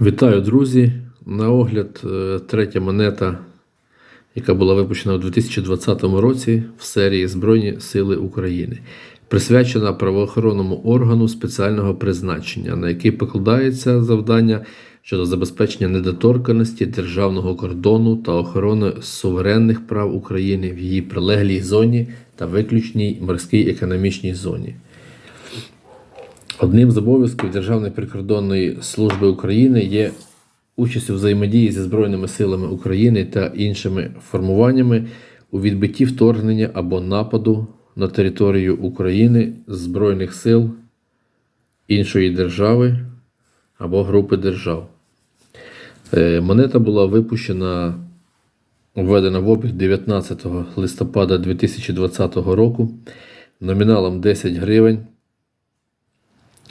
Вітаю, друзі! На огляд е, третя монета, яка була випущена у 2020 році в серії Збройні Сили України, присвячена правоохоронному органу спеціального призначення, на який покладається завдання щодо забезпечення недоторканості державного кордону та охорони суверенних прав України в її прилеглій зоні та виключній морській економічній зоні. Одним з обов'язків Державної прикордонної служби України є участь у взаємодії зі Збройними силами України та іншими формуваннями у відбитті вторгнення або нападу на територію України Збройних сил іншої держави або групи держав. Е, Монета була випущена, введена в обіг 19 листопада 2020 року номіналом 10 гривень.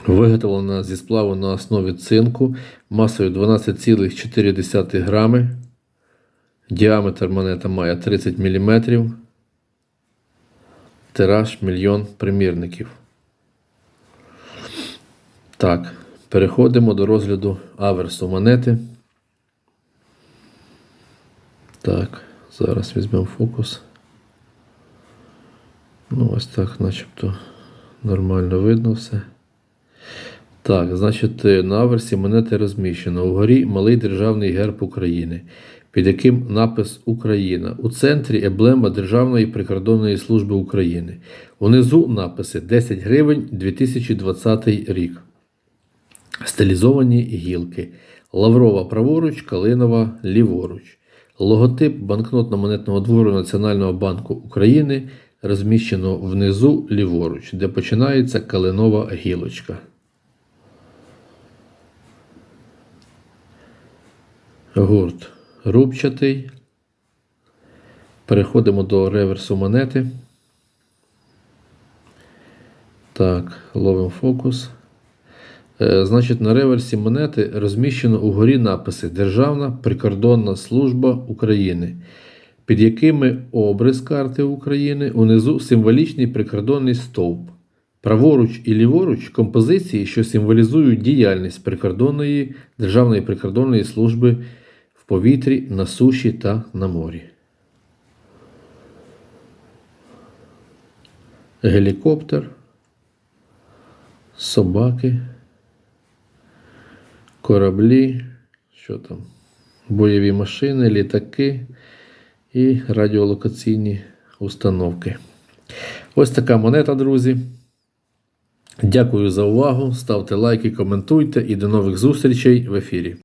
Виготовлена зі сплаву на основі цинку масою 12,4 грами. Діаметр монета має 30 мм. Тираж мільйон примірників. Так, переходимо до розгляду аверсу монети. Так, зараз візьмемо фокус. Ну, ось так, начебто, нормально видно все. Так, значить, е, на аверсі монети розміщено. Угорі малий державний герб України, під яким напис Україна. У центрі емблема Державної прикордонної служби України. Унизу написи 10 гривень 2020 рік. Стилізовані гілки. Лаврова праворуч, Калинова ліворуч. Логотип банкнотно-монетного двору Національного банку України розміщено внизу ліворуч, де починається калинова гілочка. Гурт рубчатий. Переходимо до реверсу монети. Так, ловимо фокус. Е, Значить, на реверсі монети розміщено угорі написи Державна прикордонна служба України, під якими обрис карти України, унизу символічний прикордонний стовп. Праворуч і ліворуч композиції, що символізують діяльність прикордонної Державної прикордонної служби в повітрі, на суші та на морі. Гелікоптер, собаки, кораблі, що там, бойові машини, літаки і радіолокаційні установки. Ось така монета, друзі. Дякую за увагу. Ставте лайки, коментуйте і до нових зустрічей в ефірі.